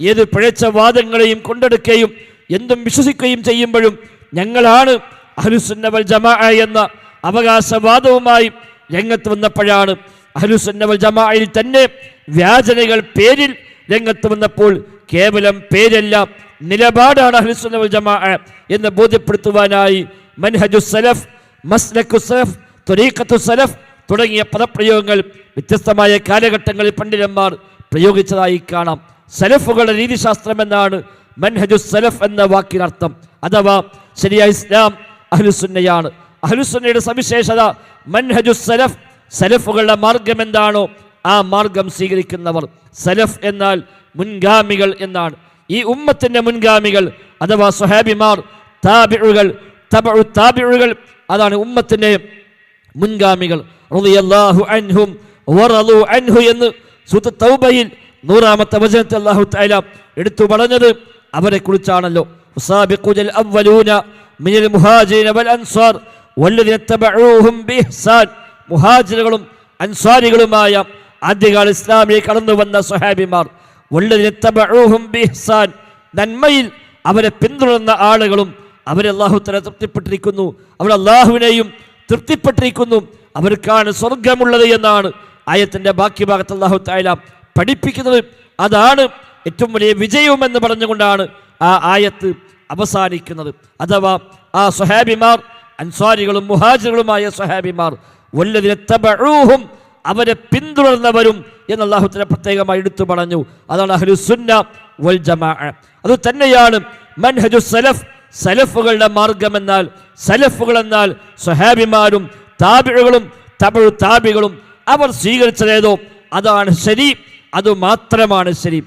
ഏത് പിഴച്ച വാദങ്ങളെയും കൊണ്ടെടുക്കുകയും എന്തും വിശ്വസിക്കുകയും ചെയ്യുമ്പോഴും ഞങ്ങളാണ് അഹ്ലുസുന്നവൽ ജമാ എന്ന അവകാശവാദവുമായി രംഗത്ത് വന്നപ്പോഴാണ് അഹ്ലുസുന്നവൽ ജമായിൽ തന്നെ വ്യാജനകൾ പേരിൽ രംഗത്ത് വന്നപ്പോൾ കേവലം പേരല്ല നിലപാടാണ് അഹ്ലുസുന്നവൽ ജമാ എന്ന് ബോധ്യപ്പെടുത്തുവാനായി മൻഹജു സലഫ് മസ്ലഖു സലഫ് ത്വരീഖത്തു സലഫ് തുടങ്ങിയ പദപ്രയോഗങ്ങൾ വ്യത്യസ്തമായ കാലഘട്ടങ്ങളിൽ പണ്ഡിതന്മാർ പ്രയോഗിച്ചതായി കാണാം. സലഫുകളുടെ രീതിശാസ്ത്രം എന്നാണ് മൻഹജു സലഫ് എന്ന വാക്കിനർത്ഥം. അഥവാ ശരിയായ ഇസ്ലാം അഹ്ലുസുന്നയാണ്. അഹ്ലുസുന്നയുടെ സവിശേഷത മൻഹജു സലഫ് സലഫുകളുടെ മാർഗം എന്താണോ ആ മാർഗം സ്വീകരിക്കുന്നവർ. സലഫ് എന്നാൽ മുൻഗാമികൾ എന്നാണ്. ഈ ഉമ്മത്തിന്റെ മുൻഗാമികൾ അഥവാ സുഹാബിമാർ താബിഴുകൾ തബഉ താബിഴുകൾ അതാണ് ഉമ്മത്തിന്റെ മുൻഗാമികൾ. അൻഹും അൻഹു എന്ന് സൂത്ത് തൗബയിൽ നൂറാമത്തെ വചനത്തെ അല്ലാഹു തആല എടുത്തു പറഞ്ഞത് അവരെ കുറിച്ചാണല്ലോ. മുഹാജിറുകളും അൻസാരികളുമായ ആദ്യകാല ഇസ്ലാമിലേക്ക് കടന്നു വന്ന ബിഇഹ്സാൻ. നന്മയിൽ അവരെ പിന്തുടർന്ന ആളുകളും അവരെ അള്ളാഹു തല തൃപ്തിപ്പെട്ടിരിക്കുന്നു. അവർ അള്ളാഹുവിനെയും തൃപ്തിപ്പെട്ടിരിക്കുന്നു. അവർക്കാണ് സ്വർഗമുള്ളത് എന്നാണ് ആയത്തിന്റെ ബാക്കി ഭാഗത്ത് അള്ളാഹു തായാല പഠിപ്പിക്കുന്നത് അതാണ് ഏറ്റവും വലിയ വിജയവും എന്ന് പറഞ്ഞുകൊണ്ടാണ് ആ ആയത്ത് അവസാനിക്കുന്നത്. അഥവാ ആ സുഹാബിമാർ അൻസാരികളും മുഹാജിറുകളുമായ സുഹാബിമാർ വല്ലതിനെ തബഊഹും അവരെ പിന്തുടർന്നവരും എന്ന് അള്ളാഹുത്തിനെ പ്രത്യേകമായി എടുത്തു പറഞ്ഞു. അതാണ് അഹ്ലു സുന്ന വൽ ജമാ. അത് തന്നെയാണ് മൻഹജു സലഫ് സലഫുകളുടെ മാർഗം എന്നാൽ സലഫുകൾ എന്നാൽ സുഹാബിമാരും താബിഴുകളും തമിഴ് താബികളും അവർ സ്വീകരിച്ചതേതോ? അതാണ് ശരി. അതുമാത്രമാണ് ശരി.